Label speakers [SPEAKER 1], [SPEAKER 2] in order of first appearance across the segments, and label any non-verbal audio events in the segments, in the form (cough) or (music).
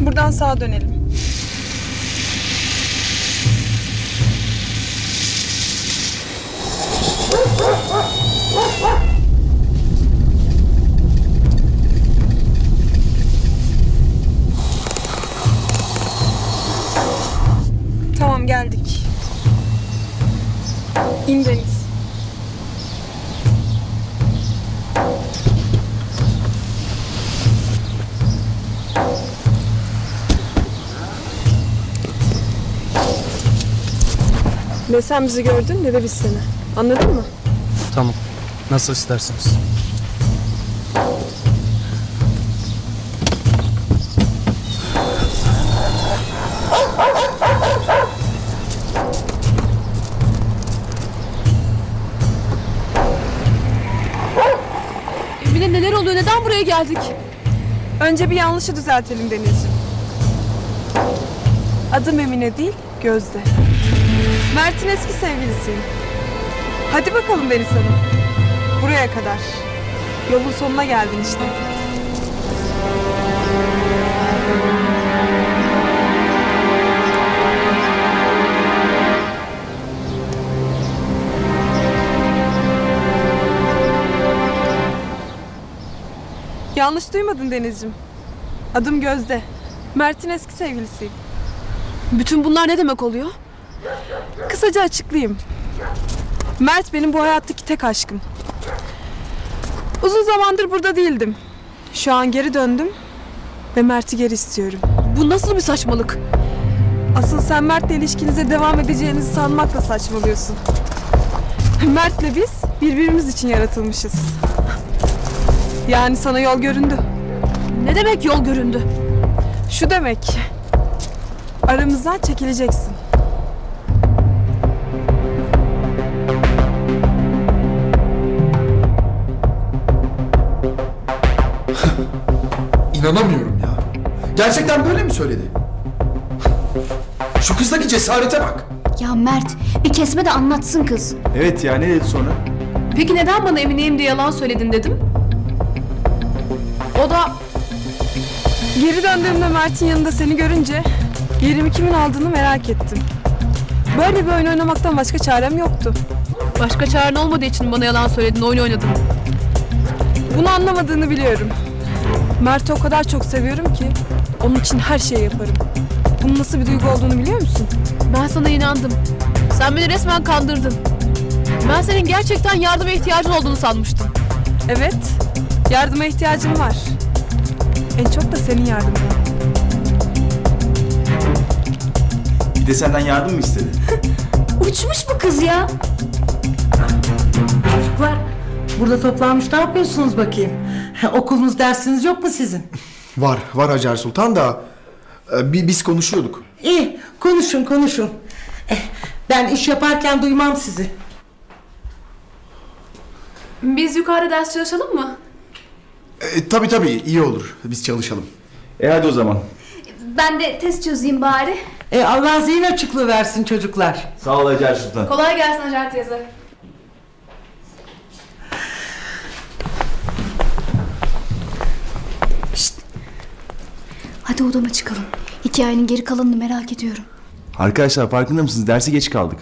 [SPEAKER 1] Buradan sağa dönelim. Ne sen bizi gördün ne de biz seni. Anladın mı?
[SPEAKER 2] Tamam. Nasıl isterseniz.
[SPEAKER 3] Emine neler oluyor? Neden buraya geldik?
[SPEAKER 1] Önce bir yanlışı düzeltelim Denizciğim. Adım Emine değil, Gözde. Mert'in eski sevgilisiyim. Hadi bakalım Deniz Hanım. Buraya kadar. Yolun sonuna geldin işte. Yanlış duymadın Denizciğim. Adım Gözde. Mert'in eski sevgilisiyim.
[SPEAKER 3] Bütün bunlar ne demek oluyor?
[SPEAKER 1] Kısaca açıklayayım. Mert benim bu hayattaki tek aşkım. Uzun zamandır burada değildim. Şu an geri döndüm ve Mert'i geri istiyorum.
[SPEAKER 3] Bu nasıl bir saçmalık?
[SPEAKER 1] Asıl sen Mert'le ilişkinize devam edeceğinizi sanmakla saçmalıyorsun. Mert'le biz birbirimiz için yaratılmışız. Yani sana yol göründü.
[SPEAKER 3] Ne demek yol göründü?
[SPEAKER 1] Şu demek. Aramızdan çekileceksin.
[SPEAKER 4] İnanamıyorum ya. Gerçekten böyle mi söyledi? Şu kızdaki cesarete bak.
[SPEAKER 5] Ya Mert bir kesme de anlatsın kız.
[SPEAKER 6] Evet ya ne dedi sonra?
[SPEAKER 3] Peki neden bana Emine'yim diye yalan söyledin dedim? O da
[SPEAKER 1] Geri döndüğümde Mert'in yanında seni görünce yerimi kimin aldığını merak ettim. Böyle bir oyun oynamaktan başka çarem yoktu.
[SPEAKER 3] başka çaren olmadığı için bana yalan söyledin, oyun oynadın.
[SPEAKER 1] Bunu anlamadığını biliyorum. Mert'i o kadar çok seviyorum ki onun için her şeyi yaparım. Bunun nasıl bir duygu olduğunu biliyor musun?
[SPEAKER 3] Ben sana inandım. Sen beni resmen kandırdın. Ben senin gerçekten yardıma ihtiyacın olduğunu sanmıştım.
[SPEAKER 1] Evet, yardıma ihtiyacım var. En çok da senin yardımına.
[SPEAKER 6] Bir de senden yardım mı istedi? (laughs)
[SPEAKER 5] Uçmuş bu kız ya.
[SPEAKER 7] Çocuklar burada toplanmış ne yapıyorsunuz bakayım? Okulunuz dersiniz yok mu sizin?
[SPEAKER 4] Var, var Hacer Sultan da e, bi- biz konuşuyorduk.
[SPEAKER 7] İyi konuşun konuşun. Eh, Ben iş yaparken duymam sizi.
[SPEAKER 3] Biz yukarıda ders çalışalım mı?
[SPEAKER 4] E, tabii tabii iyi olur. Biz çalışalım.
[SPEAKER 6] E hadi o zaman.
[SPEAKER 5] Ben de test çözeyim bari.
[SPEAKER 7] E, Allah zihin açıklığı versin çocuklar.
[SPEAKER 6] Sağ ol Hacer Sultan.
[SPEAKER 3] Kolay gelsin Hacer teyze.
[SPEAKER 5] Odama çıkalım. Hikayenin geri kalanını merak ediyorum.
[SPEAKER 6] Arkadaşlar farkında mısınız? Derse geç kaldık.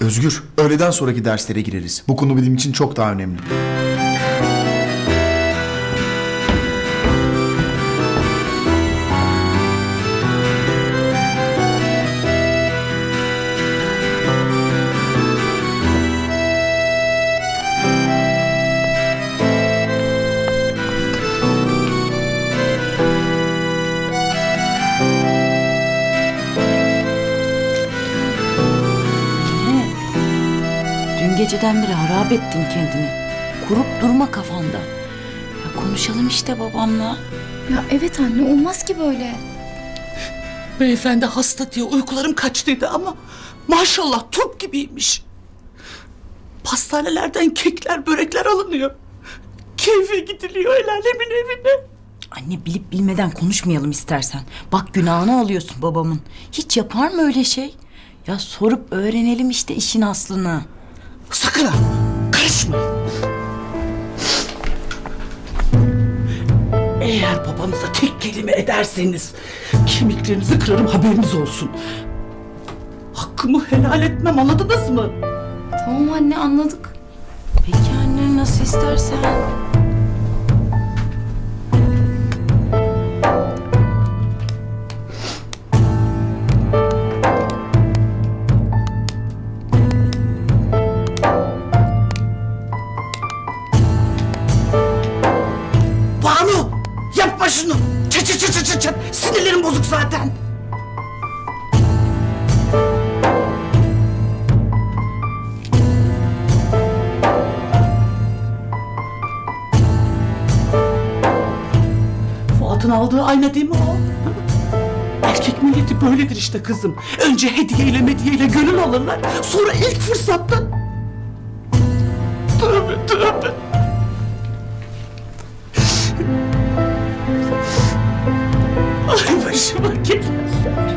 [SPEAKER 4] Özgür, öğleden sonraki derslere gireriz. Bu konu benim için çok daha önemli.
[SPEAKER 8] Geceden beri harap ettin kendini. Kurup durma kafanda. Ya konuşalım işte babamla.
[SPEAKER 5] Ya evet anne olmaz ki böyle.
[SPEAKER 9] Beyefendi hasta diye uykularım kaçtıydı ama maşallah turp gibiymiş. Pastanelerden kekler, börekler alınıyor. Keyfe gidiliyor el alemin evine.
[SPEAKER 8] Anne bilip bilmeden konuşmayalım istersen. Bak günahını alıyorsun babamın. Hiç yapar mı öyle şey? Ya sorup öğrenelim işte işin aslını.
[SPEAKER 9] Sakın ha, karışma. Eğer babanıza tek kelime ederseniz kemiklerinizi kırarım haberiniz olsun. Hakkımı helal etmem anladınız mı?
[SPEAKER 5] Tamam anne anladık.
[SPEAKER 8] Peki anne nasıl istersen.
[SPEAKER 9] Yapma şunu. Çat çat çat çat çat. Sinirlerim bozuk zaten. Fuat'ın aldığı ayna değil mi o? Erkek milleti böyledir işte kızım. Önce hediyeyle mediyeyle gönül alırlar. Sonra ilk fırsatta... Tövbe tövbe. Başıma gelenler.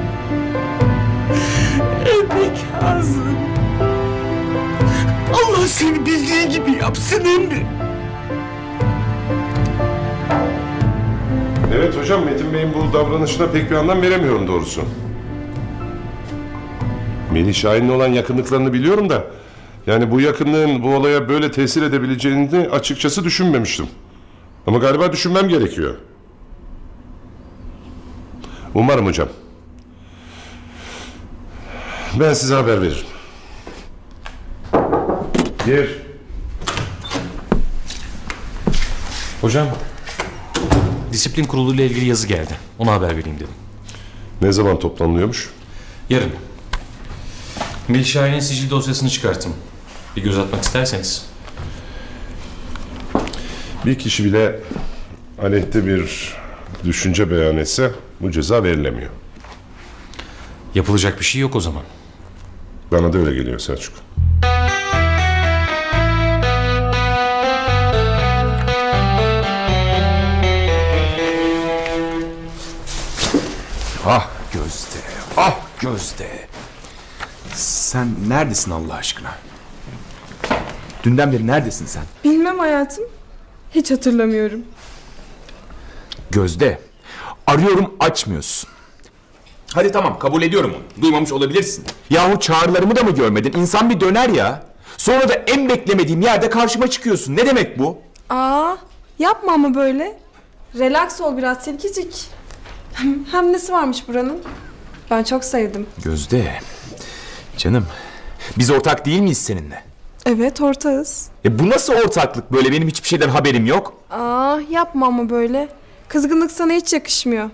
[SPEAKER 9] Emek Hazım. Allah seni bildiği gibi yapsın emmi.
[SPEAKER 10] Evet hocam Metin Bey'in bu davranışına pek bir anlam veremiyorum doğrusu. Melih Şahin'le olan yakınlıklarını biliyorum da... Yani bu yakınlığın bu olaya böyle tesir edebileceğini açıkçası düşünmemiştim. Ama galiba düşünmem gerekiyor. Umarım hocam. Ben size haber veririm. Gir.
[SPEAKER 6] Hocam, disiplin kurulu ile ilgili yazı geldi. Ona haber vereyim dedim.
[SPEAKER 10] Ne zaman toplanılıyormuş?
[SPEAKER 6] Yarın. Melih Şahin'in sicil dosyasını çıkarttım. Bir göz atmak isterseniz.
[SPEAKER 10] Bir kişi bile aleyhte bir düşünce beyan etse bu ceza verilemiyor.
[SPEAKER 6] Yapılacak bir şey yok o zaman.
[SPEAKER 10] Bana da öyle geliyor Selçuk.
[SPEAKER 11] Ah Gözde, ah Gözde. Sen neredesin Allah aşkına? Dünden beri neredesin sen?
[SPEAKER 1] Bilmem hayatım. Hiç hatırlamıyorum.
[SPEAKER 11] Gözde, arıyorum açmıyorsun. Hadi tamam kabul ediyorum onu. Duymamış olabilirsin. Yahu çağrılarımı da mı görmedin? İnsan bir döner ya. Sonra da en beklemediğim yerde karşıma çıkıyorsun. Ne demek bu?
[SPEAKER 1] Aa, yapma ama böyle. Relax ol biraz tilkicik. Hem, hem nesi varmış buranın? Ben çok sevdim.
[SPEAKER 11] Gözde, canım. Biz ortak değil miyiz seninle?
[SPEAKER 1] Evet ortağız.
[SPEAKER 11] E bu nasıl ortaklık böyle benim hiçbir şeyden haberim yok.
[SPEAKER 1] Aa, yapma ama böyle. Kızgınlık sana hiç yakışmıyor.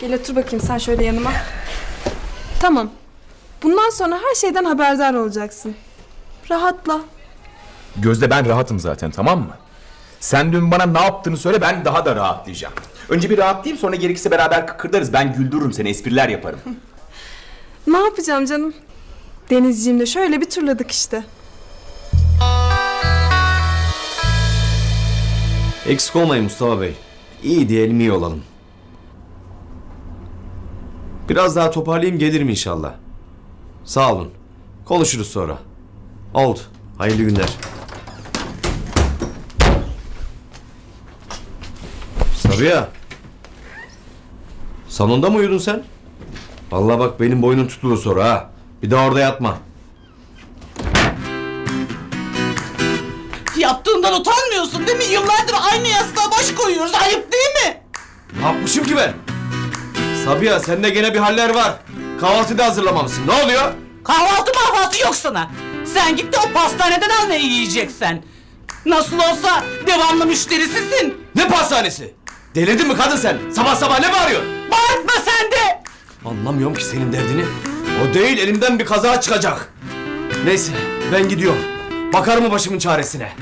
[SPEAKER 1] Gel otur bakayım sen şöyle yanıma. Tamam. Bundan sonra her şeyden haberdar olacaksın. Rahatla.
[SPEAKER 11] Gözde ben rahatım zaten tamam mı? Sen dün bana ne yaptığını söyle ben daha da rahatlayacağım. Önce bir rahatlayayım sonra gerekirse beraber kıkırdarız. Ben güldürürüm seni espriler yaparım. (laughs)
[SPEAKER 1] Ne yapacağım canım? Denizciğimle şöyle bir turladık işte.
[SPEAKER 6] Eksik olmayın Mustafa Bey. İyi diyelim iyi olalım. Biraz daha toparlayayım gelirim inşallah. Sağ olun. Konuşuruz sonra. Oldu. Hayırlı günler. Sabiha. Salonda mı uyudun sen? Vallahi bak benim boynum tutulur sonra ha. Bir daha orada yatma.
[SPEAKER 9] Yaptığından utanmıyorsun değil mi? Yıllardır aynı yastığa baş koyuyoruz. Ayıp değil mi?
[SPEAKER 6] Ne yapmışım ki ben? Sabiha sende gene bir haller var. Kahvaltı da hazırlamamışsın. Ne oluyor?
[SPEAKER 9] Kahvaltı mahvaltı yok sana. Sen git de o pastaneden al ne yiyeceksen. Nasıl olsa devamlı müşterisisin.
[SPEAKER 6] Ne pastanesi? Delirdin mi kadın sen? Sabah sabah ne bağırıyorsun?
[SPEAKER 9] Bağırtma sen de.
[SPEAKER 6] Anlamıyorum ki senin derdini. O değil elimden bir kaza çıkacak. Neyse ben gidiyorum. Bakar mı başımın çaresine?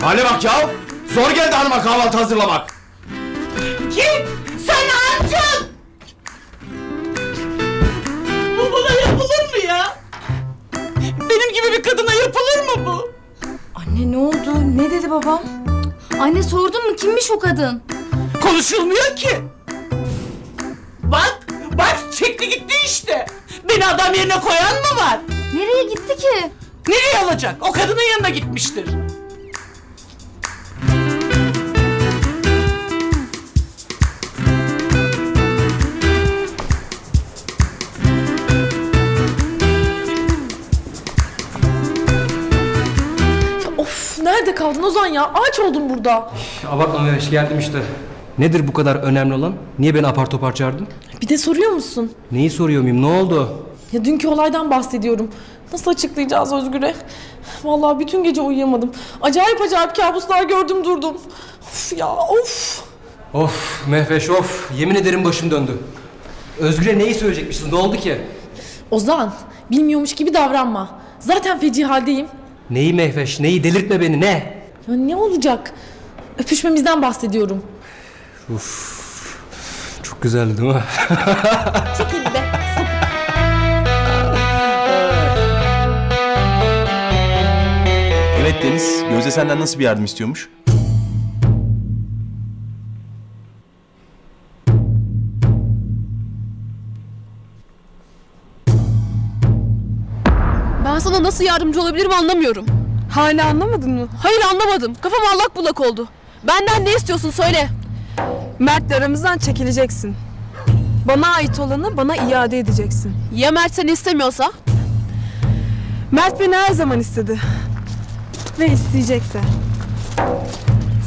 [SPEAKER 6] Hale bak ya. Zor geldi hanıma kahvaltı hazırlamak.
[SPEAKER 9] Git sen ancak. Bu buna yapılır mı ya? Benim gibi bir kadına yapılır mı bu?
[SPEAKER 8] Anne ne oldu? Ne dedi babam?
[SPEAKER 5] Anne sordun mu kimmiş o kadın?
[SPEAKER 9] Konuşulmuyor ki. Bak, bak çekti gitti işte. Beni adam yerine koyan mı var?
[SPEAKER 5] Nereye gitti ki?
[SPEAKER 9] Nereye alacak? O kadının yanına gitmiştir.
[SPEAKER 3] Kaldın Ozan ya? Ağaç oldun burada.
[SPEAKER 2] Abartma Meveş geldim işte. Nedir bu kadar önemli olan? Niye beni apar topar çağırdın?
[SPEAKER 3] Bir de soruyor musun?
[SPEAKER 2] Neyi soruyor muyum? Ne oldu?
[SPEAKER 3] Ya dünkü olaydan bahsediyorum. Nasıl açıklayacağız Özgür'e? Vallahi bütün gece uyuyamadım. Acayip acayip kabuslar gördüm durdum. Of ya of.
[SPEAKER 2] Of Mehveş of. Yemin ederim başım döndü. Özgür'e neyi söyleyecekmişsin? Ne oldu ki?
[SPEAKER 3] Ozan bilmiyormuş gibi davranma. Zaten feci haldeyim.
[SPEAKER 2] Neyi Mehveş? Neyi? Delirtme beni. Ne?
[SPEAKER 3] Ya ne olacak? Öpüşmemizden bahsediyorum.
[SPEAKER 2] Çok güzeldi değil mi? (laughs)
[SPEAKER 3] Çekil be.
[SPEAKER 6] Evet Deniz, Gözde senden nasıl bir yardım istiyormuş?
[SPEAKER 3] Nasıl yardımcı olabilirim anlamıyorum.
[SPEAKER 1] Hala anlamadın mı?
[SPEAKER 3] Hayır anlamadım. Kafam allak bullak oldu. Benden ne istiyorsun söyle.
[SPEAKER 1] Mert'le aramızdan çekileceksin. Bana ait olanı bana iade edeceksin.
[SPEAKER 3] Ya Mert seni istemiyorsa?
[SPEAKER 1] Mert beni her zaman istedi. Ve isteyecek de.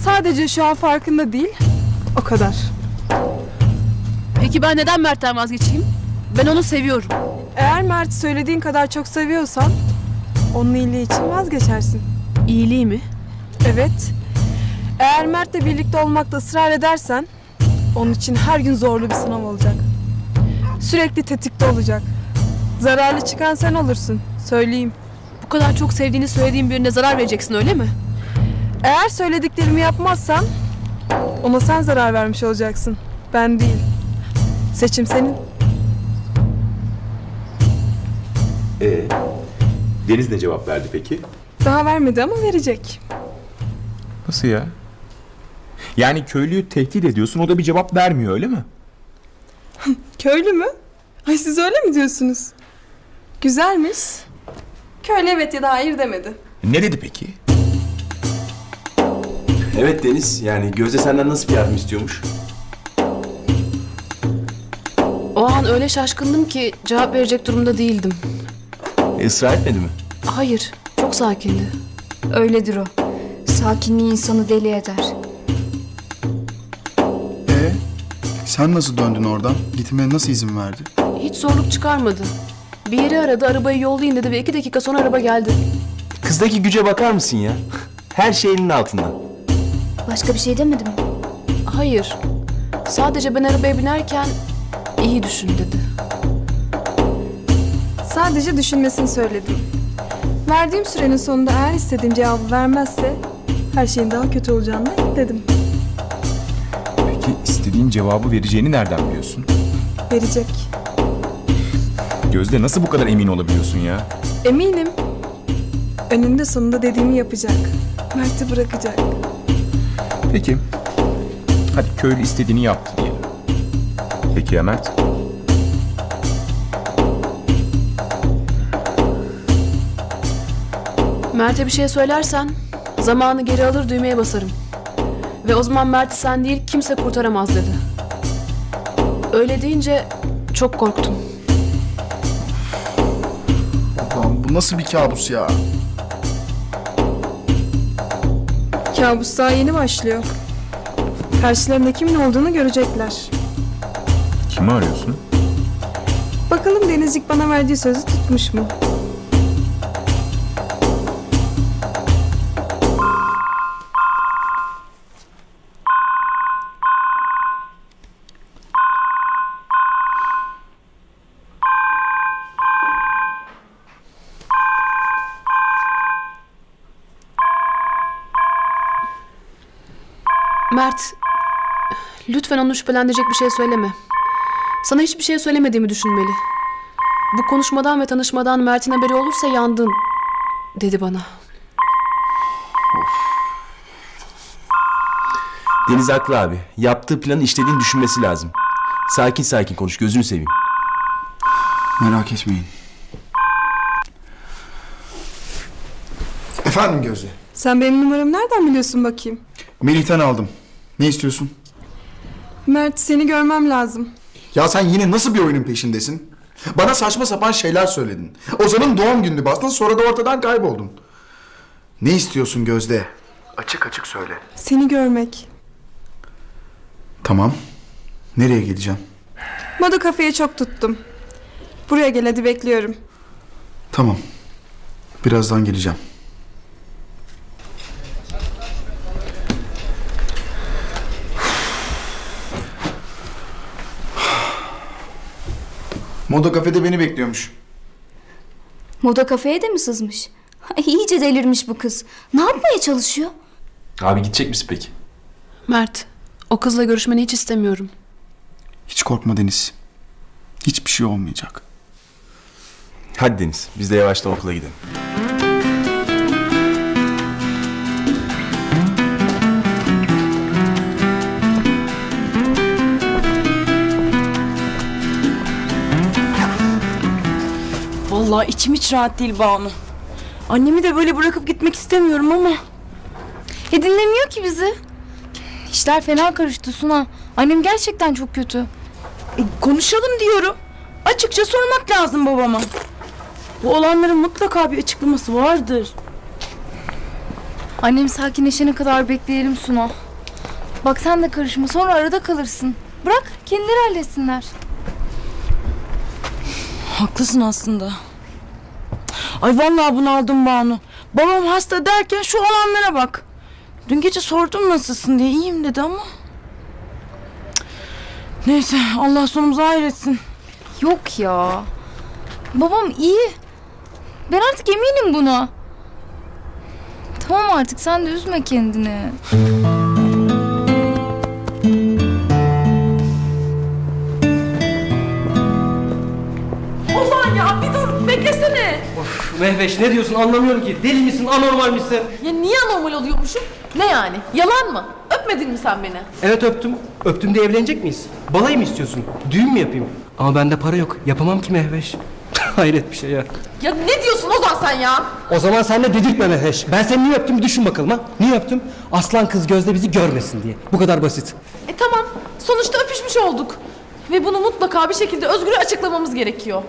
[SPEAKER 1] Sadece şu an farkında değil. O kadar.
[SPEAKER 3] Peki ben neden Mert'ten vazgeçeyim? Ben onu seviyorum.
[SPEAKER 1] Eğer Mert'i söylediğin kadar çok seviyorsan onun iyiliği için vazgeçersin.
[SPEAKER 3] İyiliği mi?
[SPEAKER 1] Evet. Eğer Mert'le birlikte olmakta ısrar edersen onun için her gün zorlu bir sınav olacak. Sürekli tetikte olacak. Zararlı çıkan sen olursun. Söyleyeyim.
[SPEAKER 3] Bu kadar çok sevdiğini söylediğin birine zarar vereceksin öyle mi?
[SPEAKER 1] Eğer söylediklerimi yapmazsan ona sen zarar vermiş olacaksın. Ben değil. Seçim senin.
[SPEAKER 11] Ee, Deniz ne cevap verdi peki?
[SPEAKER 1] Daha vermedi ama verecek.
[SPEAKER 11] Nasıl ya? Yani köylüyü tehdit ediyorsun o da bir cevap vermiyor öyle mi? (laughs)
[SPEAKER 1] Köylü mü? Ay siz öyle mi diyorsunuz? Güzelmiş. Köylü evet ya da hayır demedi.
[SPEAKER 11] Ne dedi peki?
[SPEAKER 6] Evet Deniz, yani Gözde senden nasıl bir yardım istiyormuş?
[SPEAKER 3] O an öyle şaşkındım ki cevap verecek durumda değildim.
[SPEAKER 6] E, ısrar etmedi mi?
[SPEAKER 3] Hayır, çok sakindi.
[SPEAKER 5] Öyledir o. Sakinliği insanı deli eder.
[SPEAKER 4] Ee, sen nasıl döndün oradan? Gitmeye nasıl izin verdi?
[SPEAKER 3] Hiç zorluk çıkarmadı. Bir yeri aradı, arabayı yollayın dedi ve iki dakika sonra araba geldi.
[SPEAKER 6] Kızdaki güce bakar mısın ya? Her şey elinin altında.
[SPEAKER 5] Başka bir şey demedi mi?
[SPEAKER 3] Hayır, sadece ben arabaya binerken iyi düşün dedi.
[SPEAKER 1] Sadece düşünmesini söyledim. Verdiğim sürenin sonunda eğer istediğim cevabı vermezse her şeyin daha kötü olacağını dedim.
[SPEAKER 11] Peki istediğin cevabı vereceğini nereden biliyorsun?
[SPEAKER 1] Verecek.
[SPEAKER 11] Gözde nasıl bu kadar emin olabiliyorsun ya?
[SPEAKER 1] Eminim. Önünde sonunda dediğimi yapacak. Mert'i bırakacak.
[SPEAKER 11] Peki. Hadi köylü istediğini yaptı diyelim. Peki ya Mert?
[SPEAKER 3] Mert'e bir şey söylersen zamanı geri alır düğmeye basarım. Ve o zaman Mert'i sen değil kimse kurtaramaz dedi. Öyle deyince çok korktum.
[SPEAKER 4] Lan bu nasıl bir kabus ya?
[SPEAKER 1] Kabus daha yeni başlıyor. Karşılarında kimin olduğunu görecekler.
[SPEAKER 11] Kimi arıyorsun?
[SPEAKER 1] Bakalım Denizcik bana verdiği sözü tutmuş mu?
[SPEAKER 3] Mert, lütfen onu şüphelendirecek bir şey söyleme. Sana hiçbir şey söylemediğimi düşünmeli. Bu konuşmadan ve tanışmadan Mert'in haberi olursa yandın, dedi bana.
[SPEAKER 6] Deniz haklı abi. Yaptığı planı işlediğini düşünmesi lazım. Sakin sakin konuş, gözünü seveyim.
[SPEAKER 4] Merak etmeyin. Efendim Gözde.
[SPEAKER 1] Sen benim numaramı nereden biliyorsun bakayım?
[SPEAKER 4] Melih'ten aldım. Ne istiyorsun?
[SPEAKER 1] Mert seni görmem lazım.
[SPEAKER 4] Ya sen yine nasıl bir oyunun peşindesin? Bana saçma sapan şeyler söyledin. Ozan'ın doğum gününü bastın sonra da ortadan kayboldun. Ne istiyorsun Gözde? Açık açık söyle.
[SPEAKER 1] Seni görmek.
[SPEAKER 4] Tamam. Nereye geleceğim?
[SPEAKER 1] Moda kafeye çok tuttum. Buraya gel hadi bekliyorum.
[SPEAKER 4] Tamam. Birazdan geleceğim. Moda kafede beni bekliyormuş.
[SPEAKER 12] Moda kafeye de mi sızmış? Ay, iyice delirmiş bu kız. Ne yapmaya çalışıyor?
[SPEAKER 13] Abi gidecek misin peki?
[SPEAKER 3] Mert, o kızla görüşmeni hiç istemiyorum.
[SPEAKER 4] Hiç korkma Deniz. Hiçbir şey olmayacak.
[SPEAKER 13] Hadi Deniz biz de yavaştan okula gidelim.
[SPEAKER 5] Vallahi içim hiç rahat değil Banu. Annemi de böyle bırakıp gitmek istemiyorum ama.
[SPEAKER 12] E dinlemiyor ki bizi. İşler fena karıştı Suna. Annem gerçekten çok kötü.
[SPEAKER 5] E, konuşalım diyorum. Açıkça sormak lazım babama. Bu olanların mutlaka bir açıklaması vardır.
[SPEAKER 12] Annem sakinleşene kadar bekleyelim Suna. Bak sen de karışma sonra arada kalırsın. Bırak kendileri halletsinler.
[SPEAKER 5] Haklısın aslında. Ay vallahi bunaldım Banu. Babam hasta derken şu olanlara bak. Dün gece sordum nasılsın diye iyiyim dedi ama. Neyse Allah sonumuzu hayretsin.
[SPEAKER 12] Yok ya. Babam iyi. Ben artık eminim buna. Tamam artık sen de üzme kendini.
[SPEAKER 2] Mehveş ne diyorsun anlamıyorum ki. Deli misin anormal misin?
[SPEAKER 14] Ya niye anormal oluyormuşum? Ne yani? Yalan mı? Öpmedin mi sen beni?
[SPEAKER 2] Evet öptüm. Öptüm de evlenecek miyiz? Balayı mı istiyorsun? Düğün mü yapayım? Ama bende para yok. Yapamam ki Mehveş. (laughs) Hayret bir şey ya.
[SPEAKER 14] Ya ne diyorsun Ozan sen ya?
[SPEAKER 2] O zaman sen de dedirtme Mehveş. Ben seni niye öptüm düşün bakalım ha. Niye öptüm? Aslan kız gözde bizi görmesin diye. Bu kadar basit.
[SPEAKER 14] E tamam. Sonuçta öpüşmüş olduk. Ve bunu mutlaka bir şekilde Özgür'e açıklamamız gerekiyor.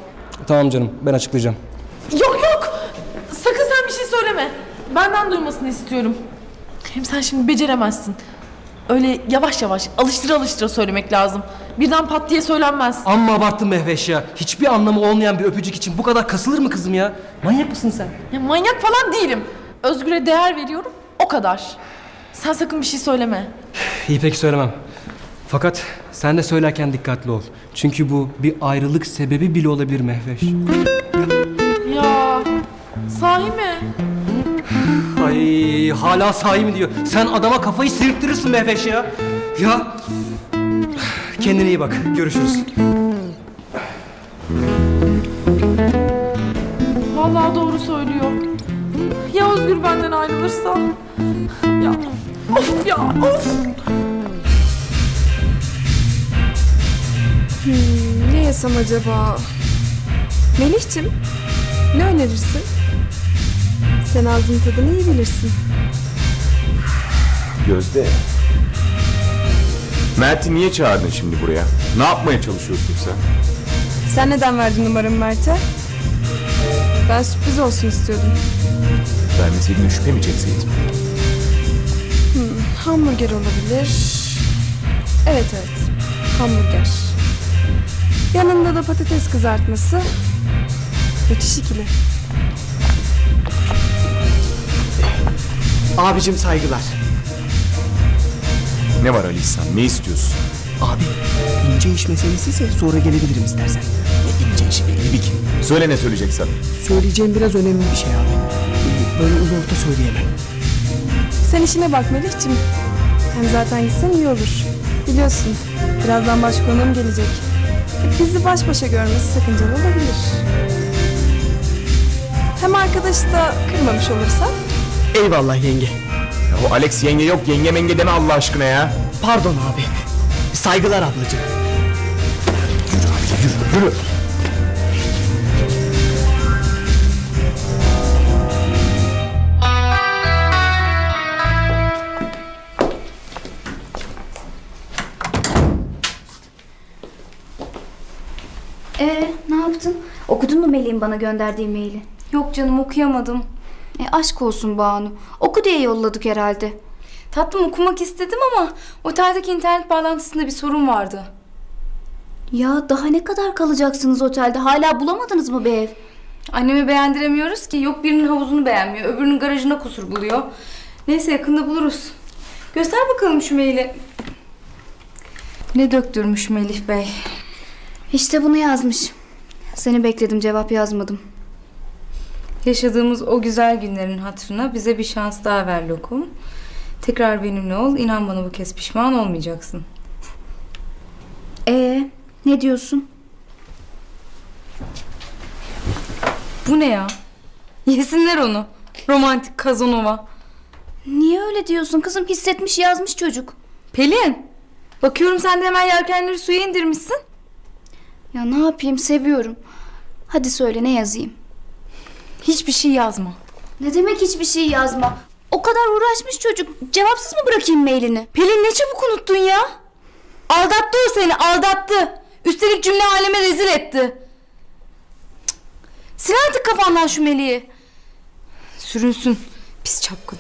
[SPEAKER 2] Tamam canım ben açıklayacağım.
[SPEAKER 14] Yok yok. Sakın sen bir şey söyleme. Benden duymasını istiyorum. Hem sen şimdi beceremezsin. Öyle yavaş yavaş alıştıra alıştıra söylemek lazım. Birden pat diye söylenmez.
[SPEAKER 2] Amma abarttın Mehveş ya. Hiçbir anlamı olmayan bir öpücük için bu kadar kasılır mı kızım ya? Manyak mısın sen?
[SPEAKER 14] Ya manyak falan değilim. Özgür'e değer veriyorum. O kadar. Sen sakın bir şey söyleme.
[SPEAKER 2] İyi peki söylemem. Fakat sen de söylerken dikkatli ol. Çünkü bu bir ayrılık sebebi bile olabilir Mehveş.
[SPEAKER 14] Ya sahi mi?
[SPEAKER 2] Hala sahi mi diyor. Sen adama kafayı sıyırttırırsın Mehveş ya. Ya kendine iyi bak. Görüşürüz.
[SPEAKER 14] Vallahi doğru söylüyor. Ya Özgür benden ayrılırsa? Ya of ya of.
[SPEAKER 1] Ne yesem acaba? Melih'cim ne önerirsin? Sen ağzın tadını iyi bilirsin.
[SPEAKER 11] Gözde. Mert'i niye çağırdın şimdi buraya? Ne yapmaya çalışıyorsun sen?
[SPEAKER 1] Sen neden verdin numaramı Mert'e? Ben sürpriz olsun istiyordum.
[SPEAKER 11] Vermeseydin şüphe mi çekseydim?
[SPEAKER 1] Hamburger olabilir. Evet evet. Hamburger. Yanında da patates kızartması. Müthiş ikili.
[SPEAKER 2] Abicim saygılar.
[SPEAKER 11] Ne var Ali İhsan? Ne istiyorsun?
[SPEAKER 2] Abi ince iş meselesi ise sonra gelebilirim istersen.
[SPEAKER 11] Ne ince işi belli bir ki. Söyle ne söyleyeceksen.
[SPEAKER 2] Söyleyeceğim biraz önemli bir şey abi. Böyle uzun orta söyleyemem.
[SPEAKER 1] Sen işine bak Melih'cim. Hem zaten gitsen iyi olur. Biliyorsun birazdan baş konuğum gelecek. Bizi baş başa görmesi sakıncalı olabilir. Hem arkadaşı da kırmamış olursa.
[SPEAKER 2] Eyvallah yenge.
[SPEAKER 11] Ya o Alex yenge yok yenge menge deme Allah aşkına ya.
[SPEAKER 2] Pardon abi. Saygılar ablacığım.
[SPEAKER 11] Yürü yürü.
[SPEAKER 12] Ee, ne yaptın? Okudun mu Melih'in bana gönderdiği maili? Yok canım okuyamadım. E aşk olsun Banu. Oku diye yolladık herhalde.
[SPEAKER 5] Tatlım okumak istedim ama oteldeki internet bağlantısında bir sorun vardı.
[SPEAKER 12] Ya daha ne kadar kalacaksınız otelde? Hala bulamadınız mı bir ev?
[SPEAKER 5] Annemi beğendiremiyoruz ki. Yok birinin havuzunu beğenmiyor, öbürünün garajına kusur buluyor. Neyse yakında buluruz. Göster bakalım şu maili. Ne döktürmüş Melih Bey?
[SPEAKER 12] İşte bunu yazmış. Seni bekledim cevap yazmadım.
[SPEAKER 5] Yaşadığımız o güzel günlerin hatırına bize bir şans daha ver Lokum. Tekrar benimle ol. İnan bana bu kez pişman olmayacaksın.
[SPEAKER 12] Ee, ne diyorsun?
[SPEAKER 5] Bu ne ya? Yesinler onu. Romantik Kazanova.
[SPEAKER 12] Niye öyle diyorsun kızım? Hissetmiş yazmış çocuk.
[SPEAKER 5] Pelin. Bakıyorum sen de hemen yelkenleri suya indirmişsin.
[SPEAKER 12] Ya ne yapayım seviyorum. Hadi söyle ne yazayım?
[SPEAKER 5] Hiçbir şey yazma.
[SPEAKER 12] Ne demek hiçbir şey yazma? O kadar uğraşmış çocuk. Cevapsız mı bırakayım mailini?
[SPEAKER 5] Pelin ne çabuk unuttun ya. Aldattı o seni aldattı. Üstelik cümle aleme rezil etti. Sil artık kafandan şu meleği. Sürünsün. Pis çapkın.